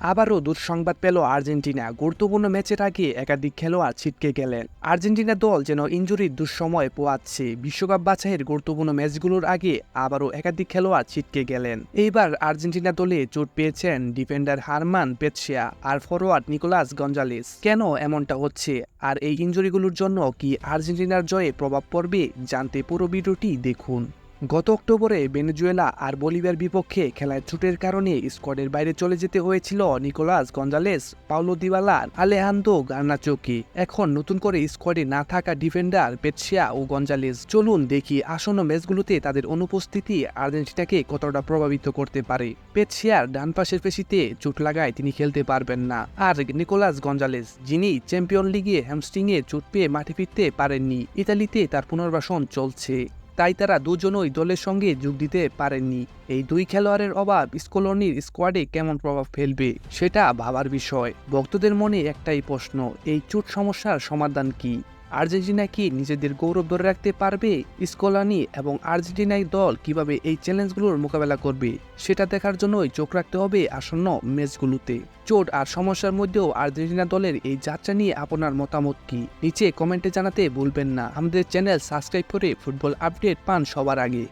আবারও দুঃসংবাদ পেল আর্জেন্টিনা। গুরুত্বপূর্ণ ম্যাচের আগে একাধিক খেলোয়াড় ছিটকে গেলেন। আর্জেন্টিনা দল যেন ইঞ্জুরির দুঃসময় পোয়াচ্ছে। বিশ্বকাপ বাছাইয়ের গুরুত্বপূর্ণ ম্যাচগুলোর আগে আবারও একাধিক খেলোয়াড় ছিটকে গেলেন। এইবার আর্জেন্টিনা দলে চোট পেয়েছেন ডিফেন্ডার হারমান পেটসিয়া আর ফরোয়ার্ড নিকোলাস গঞ্জালিস। কেন এমনটা হচ্ছে? আর এই ইঞ্জুরিগুলোর জন্য কি আর্জেন্টিনার জয়ে প্রভাব পড়বে? জানতে পুরো ভিডিওটি দেখুন। গত অক্টোবরে ভেনেজুয়েলা আর বলিভিয়ার বিপক্ষে খেলায় ছুটের কারণে স্কোয়াডের বাইরে চলে যেতে হয়েছিল Nicolas Gonzalez Paulo Dybala, Alejandro গার্নাচোকে এখন নতুন করে স্কোয়াডে না থাকা ডিফেন্ডার পেটসিয়া ও গঞ্জালেস। চলুন দেখি আসন্ন ম্যাচগুলোতে তাদের অনুপস্থিতি আর্জেন্টিনাকে কতটা প্রভাবিত করতে পারে। পেটসিয়ার ডান পাশের পেশিতে চোট লাগায় তিনি খেলতে পারবেন না। আর নিকোলাস গঞ্জালেস, যিনি চ্যাম্পিয়ন লিগে হ্যামস্ট্রিংয়ে চোট পেয়ে মাঠে ফিরতে পারেননি, ইতালিতে তার পুনর্বাসন চলছে। তাই তারা দুজনই দলের সঙ্গে যোগ দিতে পারেননি। এই দুই খেলোয়াড়ের অভাব স্কোলনির স্কোয়াডে কেমন প্রভাব ফেলবে সেটা ভাবার বিষয়। ভক্তদের মনে একটাই প্রশ্ন, এই চোট সমস্যার সমাধান কি? আর্জেন্টিনা কি নিজেদের গৌরব ধরে রাখতে পারবে? স্কোলানি এবং আর্জেন্টিনাই দল কীভাবে এই চ্যালেঞ্জগুলোর মোকাবেলা করবে? সেটা দেখার জন্যই চোখ রাখতে হবে আসন্ন ম্যাচগুলোতে। চোট আর সমস্যার মধ্যেও আর্জেন্টিনা দলের এই যাত্রা নিয়ে আপনার মতামত কি? নিচে কমেন্টে জানাতে ভুলবেন না। আমাদের চ্যানেল সাবস্ক্রাইব করে ফুটবল আপডেট পান সবার আগে।